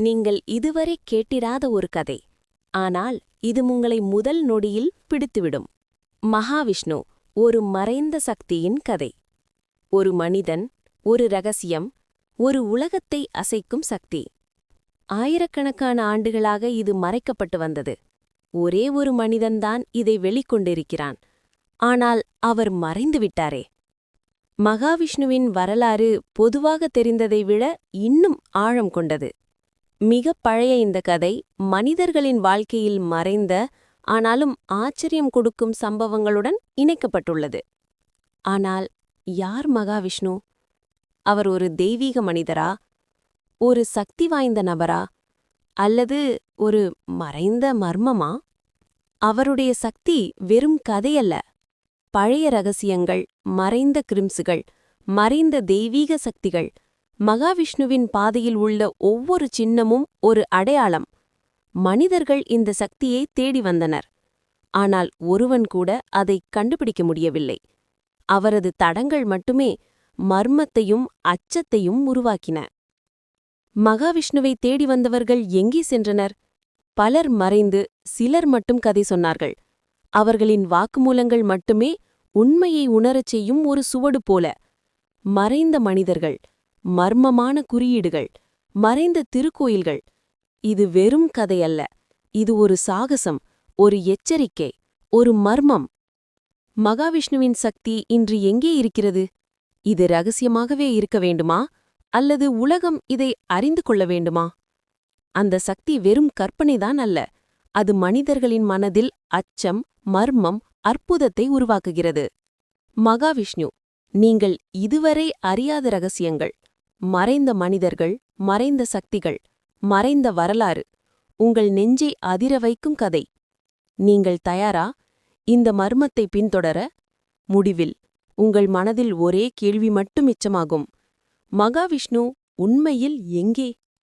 நீங்கள் இதுவரை கேட்டிராத ஒரு கதை. ஆனால் இது உங்களை முதல் நொடியில் பிடித்துவிடும். மகாவிஷ்ணு ஒரு மறைந்த சக்தியின் கதை. ஒரு மனிதன் ஒரு ரகசியம் ஒரு உலகத்தை அசைக்கும் சக்தி. ஆயிரக்கணக்கான ஆண்டுகளாக இது மறைக்கப்பட்டு வந்தது. ஒரே ஒரு மனிதன்தான் இதை வெளிக்கொண்டிருக்கிறான். ஆனால் அவர் மறைந்துவிட்டாரே மகாவிஷ்ணுவின் வரலாறு பொதுவாக தெரிந்ததை விட இன்னும் ஆழம் கொண்டது. மிகப் பழைய இந்த கதை மனிதர்களின் வாழ்க்கையில் மறைந்த ஆனாலும் ஆச்சரியம் கொடுக்கும் சம்பவங்களுடன் இணைக்கப்பட்டுள்ளது. ஆனால் யார் மகாவிஷ்ணு? அவர் ஒரு தெய்வீக மனிதரா? ஒரு சக்தி வாய்ந்த நபரா? அல்லது ஒரு மறைந்த மர்மமா? அவருடைய சக்தி வெறும் கதையல்ல. பழைய ரகசியங்கள் மறைந்த கிரிம்ஸுகள் மறைந்த தெய்வீக சக்திகள் மகாவிஷ்ணுவின் பாதையில் உள்ள ஒவ்வொரு சின்னமும் ஒரு அடையாளம். மனிதர்கள் இந்த சக்தியை தேடி வந்தனர். ஆனால் ஒருவன் கூட அதை கண்டுபிடிக்க முடியவில்லை. அவரது தடங்கள் மட்டுமே மர்மத்தையும் அச்சத்தையும் உருவாக்கின. மகாவிஷ்ணுவை தேடி வந்தவர்கள் எங்கே சென்றனர்? பலர் மறைந்து சிலர் மட்டும் கதை சொன்னார்கள். அவர்களின் வாக்குமூலங்கள் மட்டுமே உண்மையை உணரச் செய்யும் ஒரு சுவடு போல. மறைந்த மனிதர்கள் மர்மமான குறியீடுகள் மறைந்த திருக்கோயில்கள். இது வெறும் கதையல்ல. இது ஒரு சாகசம் ஒரு எச்சரிக்கை ஒரு மர்மம். மகாவிஷ்ணுவின் சக்தி இன்று எங்கே இருக்கிறது? இது ரகசியமாகவே இருக்க வேண்டுமா? அல்லது உலகம் இதை அறிந்து கொள்ள வேண்டுமா? அந்த சக்தி வெறும் கற்பனைதான் அல்ல. அது மனிதர்களின் மனதில் அச்சம் மர்மம் அற்புதத்தை உருவாக்குகிறது. மகாவிஷ்ணு நீங்கள் இதுவரை அறியாத ரகசியங்கள். மறைந்த மனிதர்கள் மறைந்த சக்திகள் மறைந்த வரலாறு உங்கள் நெஞ்சை அதிர வைக்கும் கதை. நீங்கள் தயாரா? இந்த மர்மத்தை பின்தொடர? முடிவில். உங்கள் மனதில் ஒரே கேள்வி மட்டும் மிச்சமாகும். மகாவிஷ்ணு உண்மையில் எங்கே?